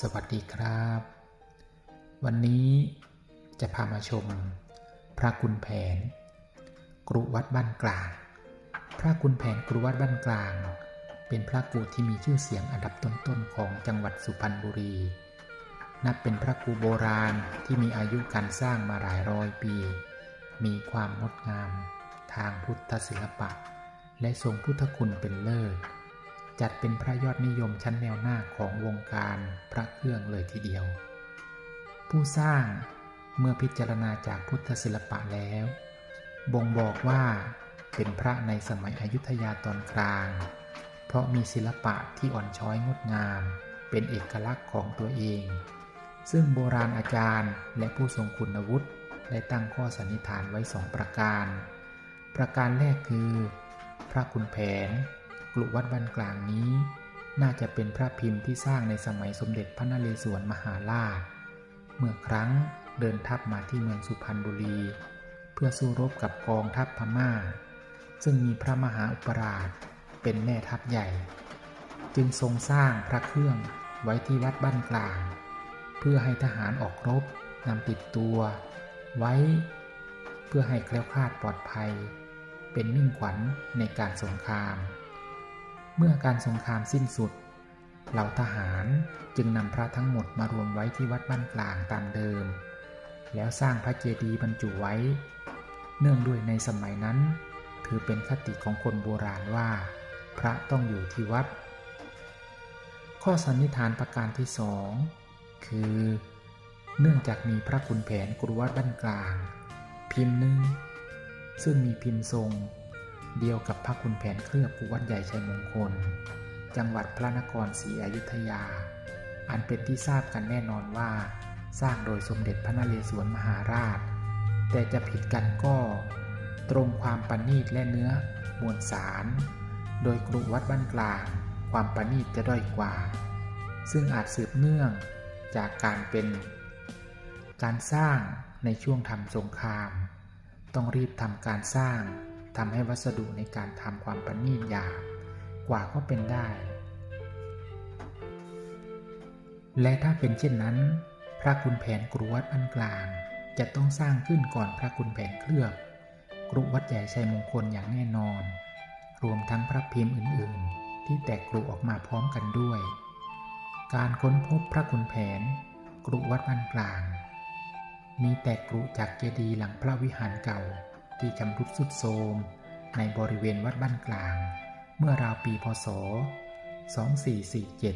สวัสดีครับ วันนี้จะพามาชม พระกุณแผน กรุวัดบ้านกลาง พระกุณแผนกรุวัดบ้านกลาง เป็นพระกูที่มีชื่อเสียงอันดับต้นๆของจังหวัดสุพรรณบุรี นับเป็นพระกูโบราณที่มีอายุการสร้างมาหลายร้อยปี มีความงดงาม ทางพุทธศิลปะ และทรงพุทธคุณเป็นเลิศ จัดเป็นพระยอดนิยมชั้นแนวหน้าของวงการพระเครื่องเลยทีเดียว ผู้สร้างเมื่อพิจารณาจากพุทธศิลปะแล้ว บ่งบอกว่าเป็นพระในสมัยอยุธยาตอนกลาง เพราะมีศิลปะที่อ่อนช้อยงดงาม เป็นเอกลักษณ์ของตัวเอง ซึ่งโบราณอาจารย์และผู้ทรงคุณวุฒิได้ตั้งข้อสันนิษฐานไว้สองประการ ประการแรกคือ พระคุณแผน กลุวัดบ้านกลางนี้ น่าจะเป็นพระพิมพ์ที่สร้างในสมัยสมเด็จพระนเรศวรมหาราช เมื่อครั้งเดินทัพมาที่เมืองสุพรรณบุรี เพื่อสู้รบกับกองทัพพม่า ซึ่งมีพระมหาอุปราชเป็นแม่ทัพใหญ่ จึงทรงสร้างพระเครื่องไว้ที่วัดบ้านกลาง เพื่อให้ทหารออกรบนำติดตัว ไว้ เพื่อให้แคล้วคลาดปลอดภัย เป็นมิ่งขวัญในการสงคราม เมื่อการสงครามสิ้นสุด เหล่าทหารจึงนำพระทั้งหมดมารวมไว้ที่วัดบ้านกลางตามเดิม แล้วสร้างพระเจดีย์บรรจุไว้ เนื่องด้วยในสมัยนั้น ถือเป็นคติของคนโบราณว่า พระต้องอยู่ที่วัด ข้อสันนิษฐานประการที่สองคือ เนื่องจากมีพระคุณแผนกรุวัดบ้านกลาง พิมพ์หนึ่งซึ่งมีพิมพ์ทรง เดียวกับพระคุณแผนเคลือบกุวัดใหญ่ชัยมงคล จังหวัดพระนครศรีอยุธยา อันเป็นที่ทราบกันแน่นอนว่า สร้างโดยสมเด็จพระนเรศวรมหาราช แต่จะผิดกันก็ ตรงความประณีตและเนื้อมวลสาร โดยกรุวัดบ้านกลาง ความประณีตจะด้อยกว่า ซึ่งอาจสืบเนื่องจากการเป็น การสร้างในช่วงทำสงคราม ต้องรีบทำการสร้าง ทำให้วัสดุในการทำความประณีตยาบกว่าก็เป็นได้ และถ้าเป็นเช่นนั้น พระคุณแผนกรุวัดอันกลางจะต้องสร้างขึ้นก่อนพระคุณแผนเคลือบกรุวัดใหญ่ชัยมงคลอย่างแน่นอน รวมทั้งพระพิมพ์อื่นๆ ที่แตกกรุออกมาพร้อมกันด้วย การค้นพบพระคุณแผนกรุวัดอันกลาง มีแตกกรุจากเจดีย์หลังพระวิหารเก่า ที่ชำรุดสุดโทรมในบริเวณวัดบ้านกลาง เมื่อราวปีพศ 2447